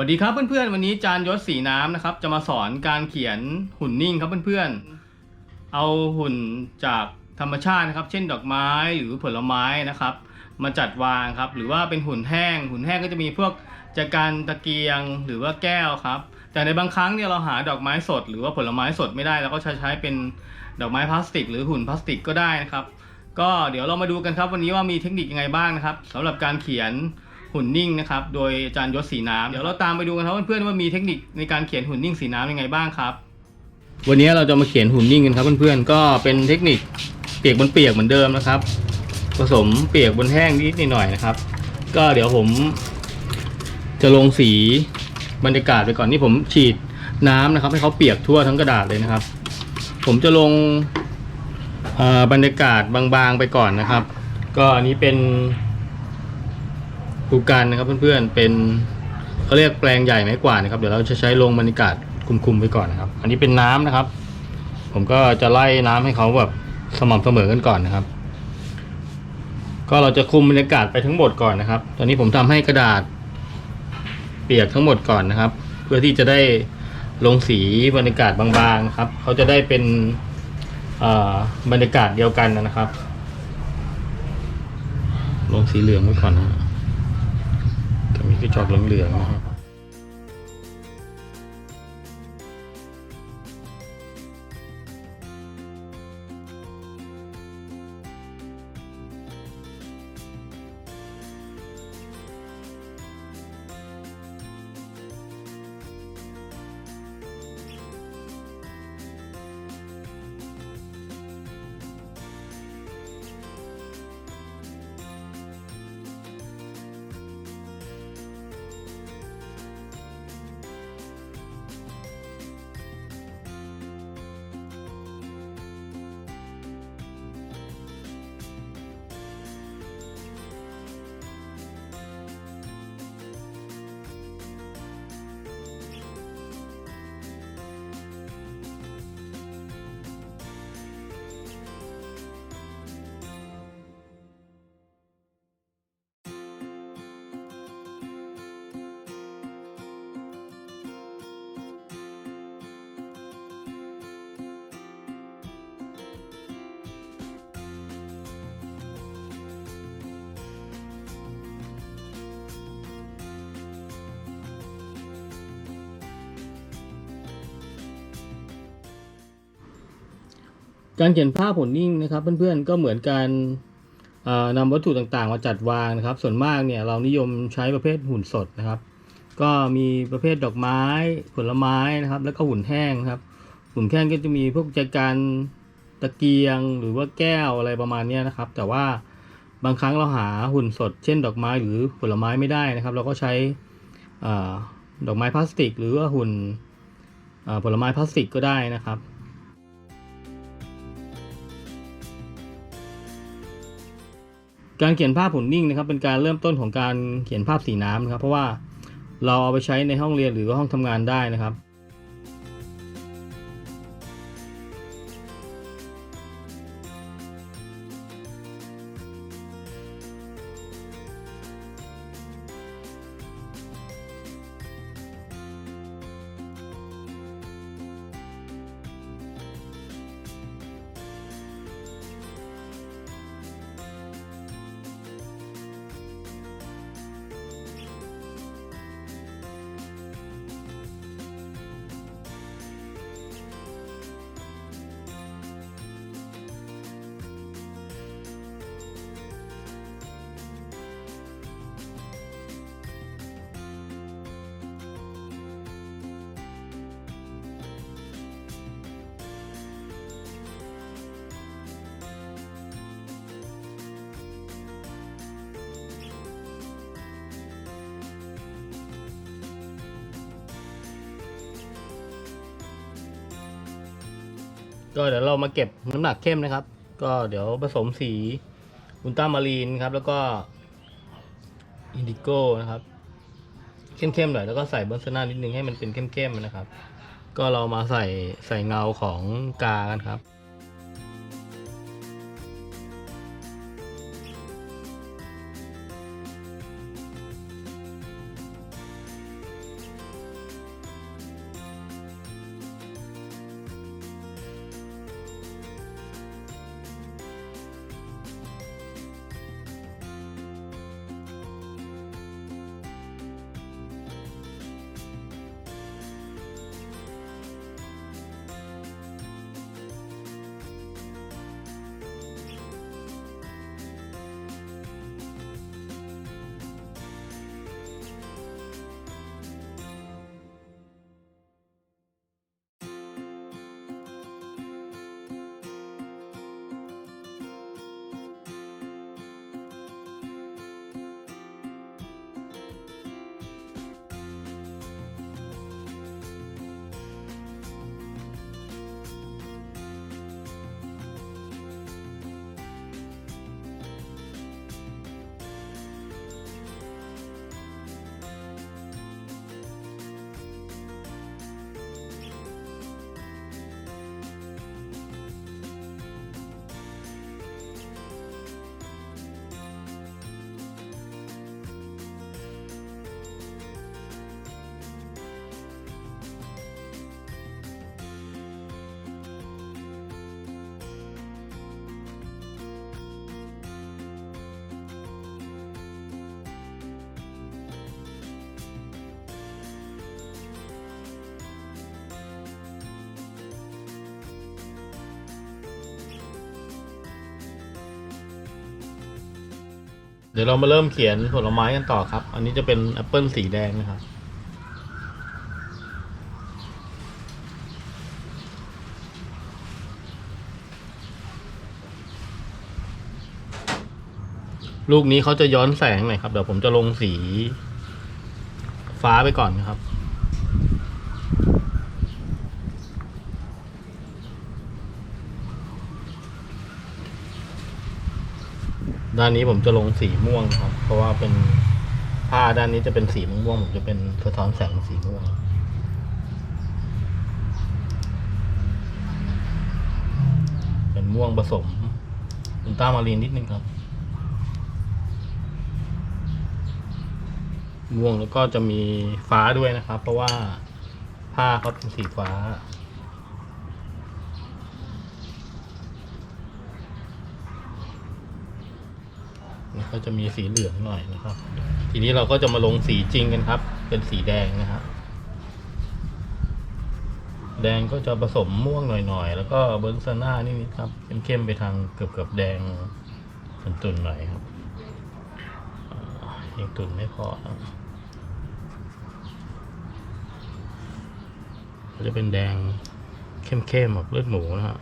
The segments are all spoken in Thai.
วัสดีครับเพื่อนๆ วันนี้จานยศสีน้ำนะครับ จะมาสอนการเขียนหุ่นนิ่งครับเพื่อนๆ เอาหุ่นจากธรรมชาตินะครับ เช่นดอกไม้หรือผลไม้นะครับ มาจัดวางครับ หรือว่าเป็นหุ่นแห้ง หุ่นแห้งก็จะมีพวกจากการตะเกียงหรือว่าแก้วครับ แต่ในบางครั้งเนี่ยเราหาดอกไม้สด หรือว่าผลไม้สดไม่ได้เราก็ใช้ใช้เป็นดอกไม้พลาสติก หรือหุ่นพลาสติกก็ได้นะครับ ก็เดี๋ยวเรามาดูกันครับวันนี้ว่ามีเทคนิคยังไงบ้างนะครับสำหรับการเขียน หุ่นนิ่งนะครับ โดยอาจารย์ยศสีน้ำเดี๋ยวเราตามไปดูกันครับเพื่อนๆว่ามีเทคนิคในการเขียนหุ่นนิ่งสีน้ำยังไงบ้างครับ วันนี้เราจะมาเขียนหุ่นนิ่งกันครับเพื่อนๆก็เป็นเทคนิคเปียกบนเปียกเหมือนเดิมนะครับ ผสมเปียกบนแห้งนิดหน่อยนะครับ ก็เดี๋ยวผม จะลงสีบรรยากาศไปก่อนนี่ผมฉีดน้ำนะครับ ให้เขาเปียกทั่วทั้งกระดาษเลยนะครับ ผมจะลงบรรยากาศบางๆไปก่อนนะครับ ก็อันนี้เป็น ภูการนะครับเพื่อนๆเป็นเขาเรียกแปลงใหญ่ไม้กวาดนะครับเดี๋ยวเราจะใช้ลงบรรยากาศคุมๆไปก่อนนะครับ อันนี้เป็นน้ำนะครับ ผมก็จะไล่น้ำให้เขาแบบสม่ำเสมอกันก่อนนะครับ ก็เราจะคุมบรรยากาศไปทั้งหมดก่อนนะครับ ตอนนี้ผมทำให้กระดาษ เปียกทั้งหมดก่อนนะครับ เพื่อที่จะได้ลงสีบรรยากาศบางๆครับเขาจะได้เป็นบรรยากาศเดียวกันนะครับ ลงสีเหลืองไว้ก่อนนะ จะมีกระจกเหลืองๆนะครับ การเขียนภาพผลนิ่งนะครับ เพื่อนๆก็เหมือนการนำวัตถุต่างๆ มาจัดวางนะครับ ส่วนมากเนี่ยเรานิยมใช้ประเภทหุ่นสดนะครับ ก็มีประเภทดอกไม้ผลไม้นะครับ แล้วก็หุ่นแห้งครับ หุ่นแห้งก็จะมีพวกจัดการตะเกียงหรือว่าแก้วอะไรประมาณนี้นะครับ แต่ว่าบางครั้งเราหาหุ่นสด เช่น ดอกไม้หรือผลไม้ไม่ได้นะครับ เราก็ใช้อดอกไม้พลาสติก หรือว่าหุ่นผลไม้พลาสติกก็ได้นะครับ การเขียนภาพหุ่นนิ่งนะครับ เป็นการเริ่มต้นของการเขียนภาพสีน้ำนะครับ เพราะว่าเราเอาไปใช้ในห้องเรียนหรือว่าห้องทำงานได้นะครับ ก็เดี๋ยวเรามาเก็บน้ำหนักเข้มนะครับ ก็เดี๋ยวผสมสีอุลตรามารีนครับ แล้วก็อินดิโก้นะครับ เข้มๆหน่อยแล้วก็ใส่เบอร์ซนานิดนึงให้มันเป็นเข้มๆนะครับ ก็เรามาใส่ใส่เงาของกากันครับ ดี๋ยวเรามาเริ่มเขียนผลไม้กันต่อครับ อันนี้จะเป็นแอปเปิลสีแดงนะครับ ลูกนี้เขาจะย้อนแสงหน่อยครับ เดี๋ยวผมจะลงสีฟ้าไปก่อนนะครับ ด้านนี้ผมจะลงสีม่วงครับ เพราะว่าเป็นผ้าด้านนี้จะเป็นสีม่วงผมจะเป็นสะท้อนแสงสีม่วงเป็นม่วงผสมอุลตรามารีนนิดนึงครับ ม่วงแล้วก็จะมีฟ้าด้วยนะครับ เพราะว่าผ้าเขาเป็นสีฟ้า แล้ว ก็จะมีสีเหลืองหน่อยนะครับ ทีนี้เราก็จะมาลงสีจริงกันครับ เป็นสีแดงนะครับแดงก็จะผสมม่วงหน่อยๆ แล้วก็เบิร์นซาน่านี่ครับเป็นเข้มไปทางเกือบๆแดงตุนๆหน่อยครับยังตุนไม่พอครับก็จะเป็นแดงเข้มๆแบบเลือดหมูนะฮะ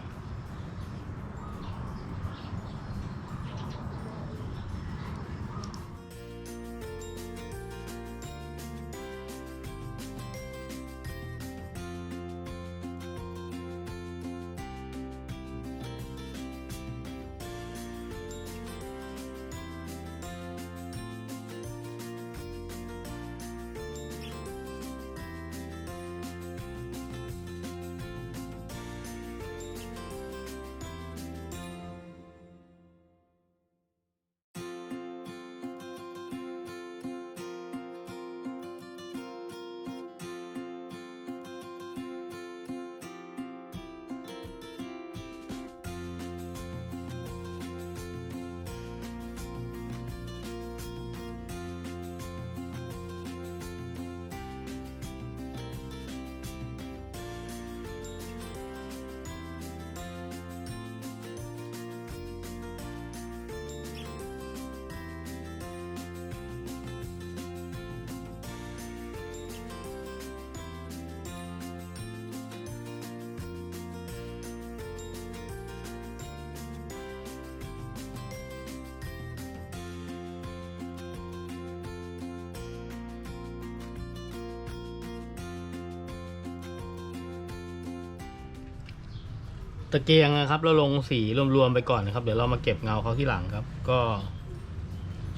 ะเกียงนะครับเราลงสีรวมๆไปก่อนนะครับ เดี๋ยวเรามาเก็บเงาเขาที่หลังครับ ก็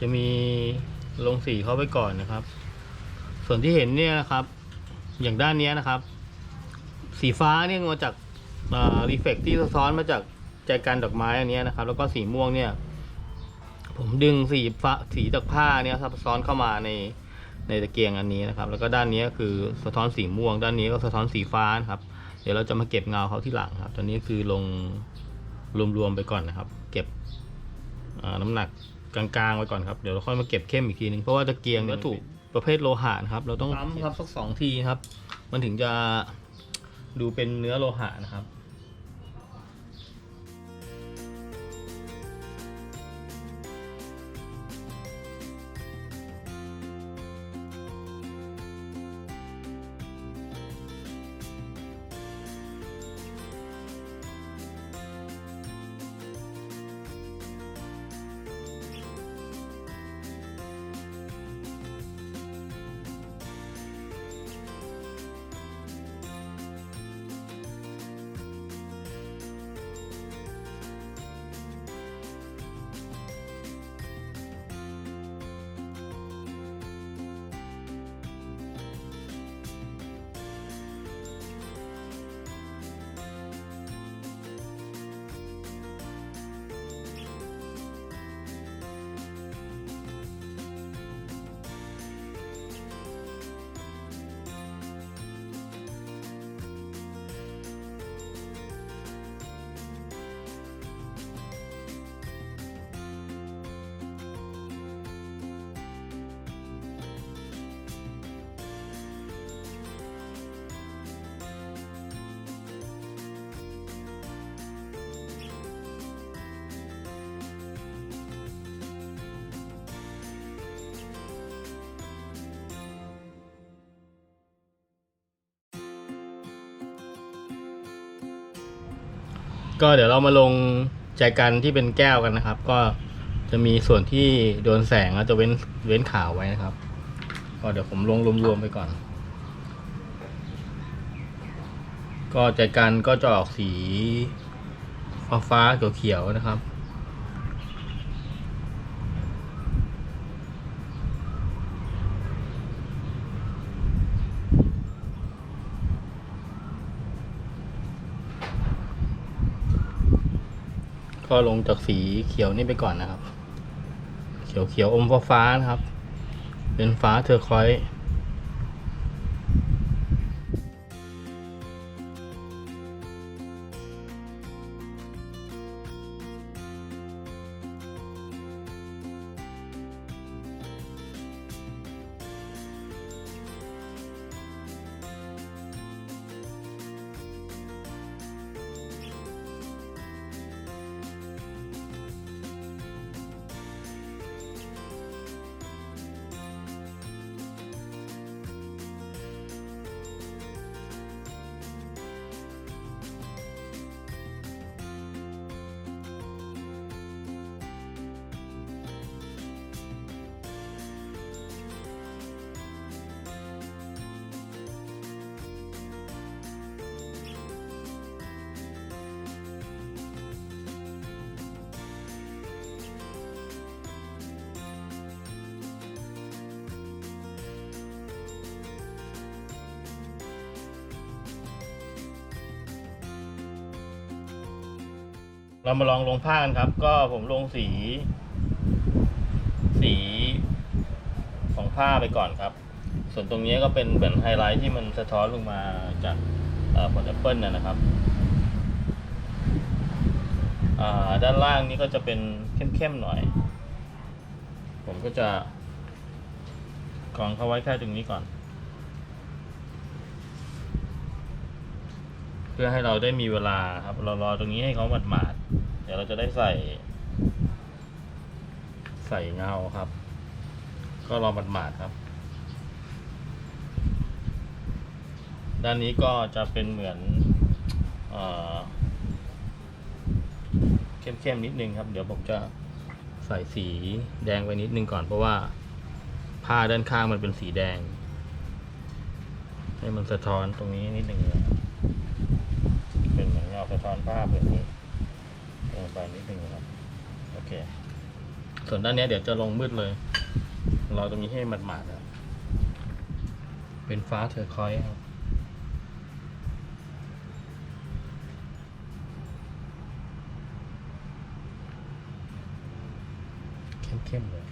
จะมีลงสีเขาไปก่อนนะครับ ส่วนที่เห็นเนี่ยนะครับ อย่างด้านนี้นะครับ สีฟ้าเนี่ยมาจากรีเฟกที่สะท้อนมาจากใจกันดอกไม้อันนี้นะครับ แล้วก็สีม่วงเนี่ย ผมดึงสีฟ้าสีจากผ้าเนี่ยครับซ้อนเข้ามาในในตะเกียงอันนี้นะครับ แล้วก็ด้านนี้คือสะท้อนสีม่วง ด้านนี้ก็สะท้อนสีฟ้านะครับ เดี๋ยวเราจะมาเก็บเงาเขาที่หลังครับ ตอนนี้คือลงรวมๆไปก่อนนะครับ เก็บอ่าน้ำหนักกลางๆไว้ก่อนครับ เดี๋ยวเราค่อยมาเก็บเข้มอีกทีนึงเพราะว่าตะเกียงวัตถุประเภทโลหะนะครับ เราต้องซ้ำครับสักสองทีครับ มันถึงจะดูเป็นเนื้อโลหะนะครับ ก็เดี๋ยวเรามาลงแจกันที่เป็นแก้วกันนะครับ ก็จะมีส่วนที่โดนแสงแล้วจะเว้นเว้นขาวไว้นะครับ ก็เดี๋ยวผมลงรวมๆไปก่อน ก็แจกันก็จะออกสีฟ้าฟ้าๆเขียวๆนะครับ ก็ลงจากสีเขียวนี่ไปก่อนนะครับ เขียวเขียวๆอมฟ้าฟ้านะครับ เป็นฟ้าเทอร์คอยส์ เรามาลองลงผ้ากันครับ ก็ผมลงสี สีของผ้าไปก่อนครับ ส่วนตรงนี้ก็เป็นเหมือนไฮไลท์ที่มันสะท้อนลงมาจากผลแอปเปิลนะนะครับด้านล่างนี้ก็จะเป็นเข้มๆหน่อย ผมก็จะกรองเข้าไว้แค่ตรงนี้ก่อน เพื่อให้เราได้มีเวลาครับ เรารอตรงนี้ให้เขาหมาดๆเดี๋ยวเรา จะได้ใส่ ใส่เงาครับ ก็รอหมาดๆครับ ด้านนี้ก็จะเป็นเหมือนเอ่อเข้มๆนิดนึงครับ เดี๋ยวผมจะใส่สีแดงไปนิดนึงก่อนเพราะว่าผ้าด้านข้างมันเป็นสีแดง ให้มันสะท้อนตรงนี้นิดนึงเป็นเหมือนเงาสะท้อนผ้าแบบนี้ งไปนิดนึงนะครับโอเค ส่วนด้านนี้เดี๋ยวจะลงมืดเลยรอตรงนี้ให้มันหมาดๆครับเป็นฟ้าเทอร์คอยครับเข้มๆเลย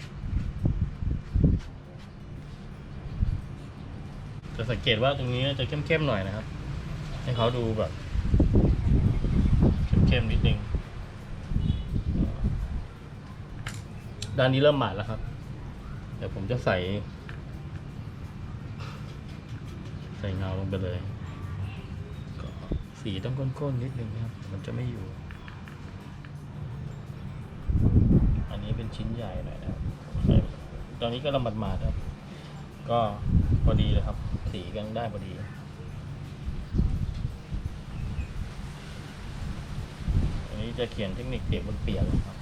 จะสังเกตว่าตรงนี้จะเข้มๆหน่อยนะครับ ให้เขาดูแบบ เข้มๆนิดนึง ด้านนี้เริ่มหมาดแล้วครับ เดี๋ยวผมจะใส่ ใส่เงาลงไปเลย ก็สีต้องข้นๆนิดนึงครับ มันจะไม่อยู่ อันนี้เป็นชิ้นใหญ่หน่อยนะครับ ตอนนี้ก็ลำบัดมาดครับ ก็พอดีเลยครับ สีกำลังได้พอดีอันนี้จะเขียนเทคนิคเปียกบนเปียกครับ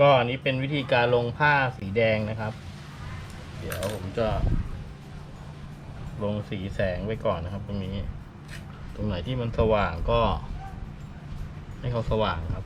ก็อันนี้เป็นวิธีการลงผ้าสีแดงนะครับ เดี๋ยวผมจะ ลงสีแสงไว้ก่อนนะครับ ตรงนี้ ตรงไหนที่มันสว่างก็ ให้เขาสว่างครับ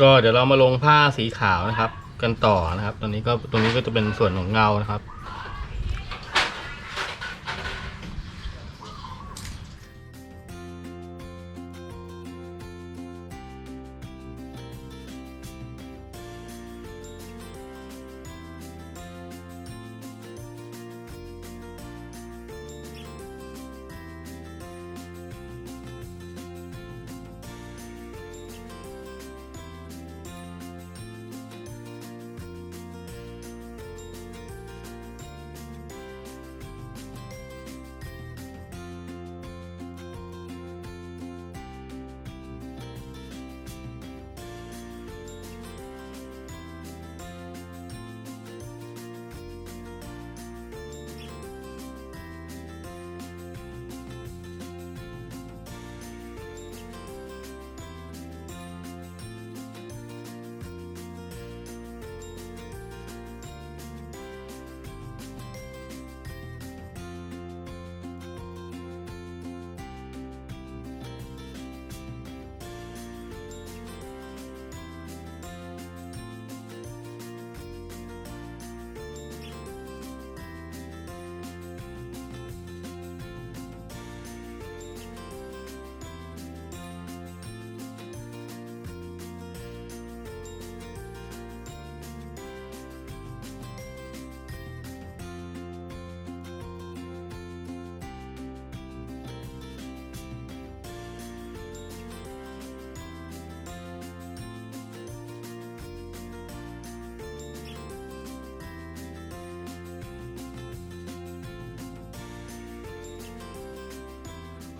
ก็เดี๋ยวเรามาลงผ้าสีขาวนะครับ กันต่อนะครับ ตอนนี้ก็ตรงนี้ก็จะเป็นส่วนของเงานะครับ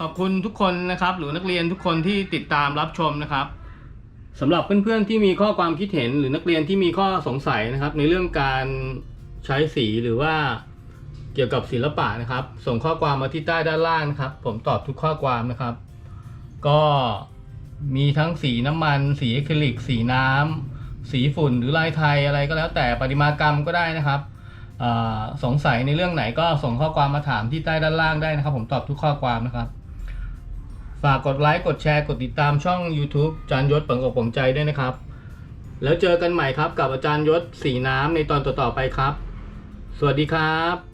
อบคุณทุกคนนะครับ หรือนักเรียนทุกคนที่ติดตามรับชมนะครับสำหรับเพื่อนๆที่มีข้อความคิดเห็น หรือนักเรียนที่มีข้อสงสัยนะครับ ในเรื่องการใช้สีหรือว่าเกี่ยวกับศิลปะนะครับ ส่งข้อความมาที่ใต้ด้านล่างนะครับ ผมตอบทุกข้อความนะครับ ก็มีทั้งสีน้ำมัน สีอะคริลิก สีน้ำสีฝุ่นหรือลายไทยอะไรก็แล้วแต่ประติมากรรมก็ได้นะครับสงสัยในเรื่องไหนก็ส่งข้อความมาถามที่ใต้ด้านล่างได้นะครับ ผมตอบทุกข้อความนะครับ ฝากกดไลค์ กดแชร์ กดติดตามช่อง YouTube จานยศเปิงกบผมใจด้วยนะครับ แล้วเจอกันใหม่ครับกับอาจารย์ยศสีน้ำในตอนต่อๆไปครับ สวัสดีครับ